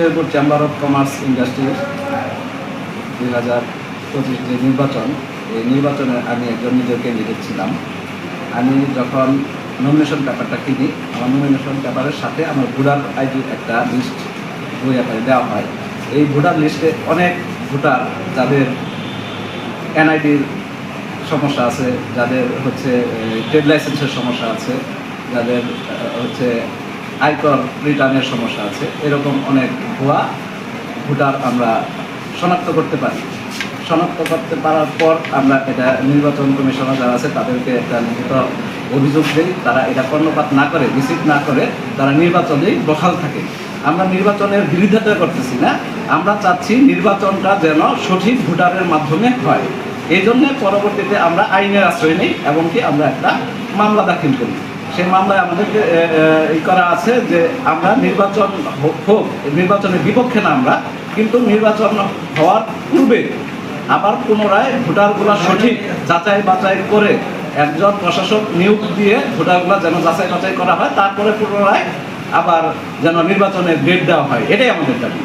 Sherpur chamber of commerce ইন্ডাস্ট্রির দুই হাজার পঁচিশ যে নির্বাচন, এই নির্বাচনে আমি একজন নিজের ক্যান্ডিডেট ছিলাম। আমি যখন নমিনেশন পেপারটা কিনি, আমার নমিনেশন পেপারের সাথে আমার ভোটার আইডির একটা লিস্ট বই আকারে দেওয়া হয়। এই ভোটার লিস্টে অনেক ভোটার যাদের এনআইডির সমস্যা আছে, যাদের হচ্ছে ট্রেড লাইসেন্সের সমস্যা আছে, যাদের হচ্ছে আয়কর রিটার্নের সমস্যা আছে। এরকম অনেক ভুয়া ভোটার আমরা শনাক্ত করতে পারি। শনাক্ত করতে পারার পর আমরা এটা নির্বাচন কমিশনার যারা আছে, তাদেরকে একটা লিখিত অভিযোগ দিই। তারা এটা কর্ণপাত না করে, রিসিভ না করে তারা নির্বাচনেই বহাল থাকে। আমরা নির্বাচনের বিরোধিতা করতেছি না। আমরা চাচ্ছি নির্বাচনটা যেন সঠিক ভোটারের মাধ্যমে হয়। এই জন্য পরবর্তীতে আমরা আইনের আশ্রয় নিই এবং কি আমরা একটা মামলা দাখিল করি। সেই মামলায় আমাদেরকে ই করা আছে যে আমরা নির্বাচন হোক হোক, নির্বাচনের বিপক্ষে না আমরা কিন্তু নির্বাচন হওয়ার পূর্বে আবার পুনরায় ভোটারগুলো সঠিক যাচাই বাছাই করে একজন প্রশাসক নিয়োগ দিয়ে ভোটারগুলো যেন যাচাই বাছাই করা হয় তারপরে পুনরায় আবার যেন নির্বাচনের ডেট দেওয়া হয়। এটাই আমাদের দাবি।